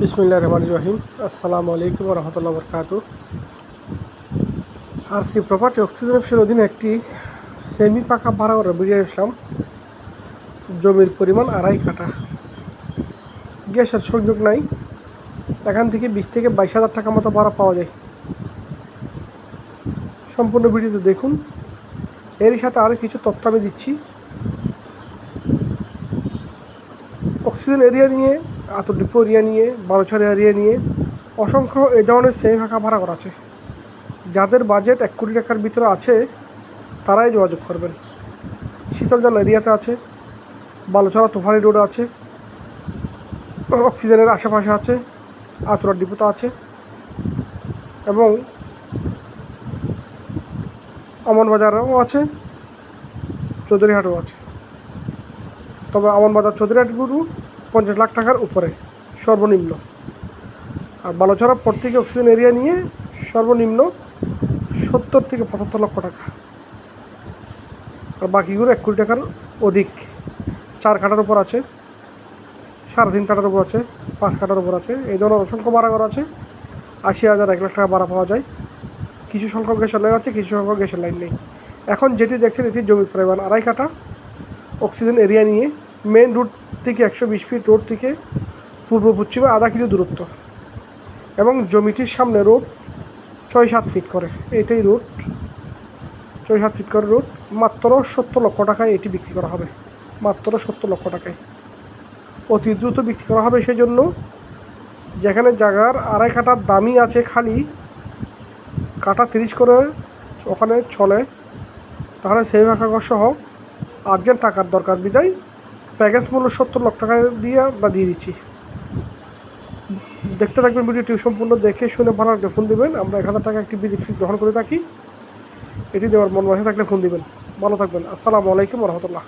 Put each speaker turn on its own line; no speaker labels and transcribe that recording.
বিসমিল্লা রহমান রহিম। আসসালামু আলাইকুম রহমতুল্লাহ বরকাত। আর সি প্রপার্টি অক্সিজেন অফিসের অধীনে একটি সেমি পাকা ভাড়া করে বেরিয়ে আসলাম জমির পরিমাণ আড়াই কাঠা। গ্যাসের সংযোগ নাই। এখান থেকে বিশ থেকে বাইশ হাজার টাকা মতো ভাড়া পাওয়া যায়। সম্পূর্ণ ভিডিওতে দেখুন। এরই সাথে আরও কিছু তথ্য আমি দিচ্ছি। অক্সিজেন এরিয়া নিয়ে আতো ডিপো এরিয়া নিয়ে, বারোছড় এরিয়া নিয়ে অসংখ্য এ ধরনের সেমি ফাঁকা ভাড়া করা আছে। যাদের বাজেট এক কোটি টাকার ভিতরে আছে, তারাই যোগাযোগ করবেন। শীতলজল এরিয়াতে আছে, বালুছড়া তুফানি রোড আছে, অক্সিজেনের আশেপাশে আছে, আতুরার ডিপোতে আছে এবং আমন বাজারেও আছে, চৌধুরীহাটেও আছে। তবে আমন বাজার চৌধুরীহাট গুরু পঞ্চাশ লাখ টাকার উপরে, সর্বনিম্ন। আর বালোছড়া পর থেকে অক্সিজেন এরিয়া নিয়ে সর্বনিম্ন সত্তর থেকে পঁচাত্তর লক্ষ টাকা। আর বাকিগুলো এক কোটি টাকার অধিক। চার কাটার উপর আছে, সাড়ে তিন কাটার উপর আছে, পাঁচ কাটার উপর আছে। এই ধরনের অসংখ্য ভাড়া করা আছে। আশি হাজার এক লাখ টাকা ভাড়া পাওয়া যায়। কিছু সংখ্যক গ্যাসের লাইন আছে, কিছু সংখ্যক গ্যাসের লাইন নেই। এখন যেটি দেখছেন এটি জমির পরিমাণ। আড়াই কাটা অক্সিজেন এরিয়া নিয়ে মেন রুট থেকে একশো বিশ ফিট রোড থেকে পূর্ব পশ্চিমে আধা কিলো দূরত্ব এবং জমিটির সামনে রোড ছয় সাত ফিট করে। এটাই রোড ছয় সাত ফিট করে রোড মাত্র সত্তর লক্ষ টাকায় এটি বিক্রি করা হবে। মাত্র সত্তর লক্ষ টাকায়। অতি দ্রুত বিক্রি করা হবে সেই জন্য যেখানে জায়গার আড়াই কাটার দামই আছে খালি কাটা তিরিশ করে ওখানে চলে। তাহলে সেই ভাষা সহ আর্জেন্ট টাকার দরকার বিদায়। প্যাকেজ মূল্য সত্তর লক্ষ টাকা দিয়ে আমরা দিয়ে দিচ্ছি। দেখতে থাকবেন ভিডিওটি সম্পূর্ণ দেখে শুনে ভালো লাগলে ফোন দেবেন। আমরা এক হাজার টাকা একটি ভিজিট ফি গ্রহণ করে থাকি। এটি দেওয়ার মন মাসে থাকলে ফোন দিবেন। ভালো থাকবেন। আসসালামু আলাইকুম রহমতুল্লাহ।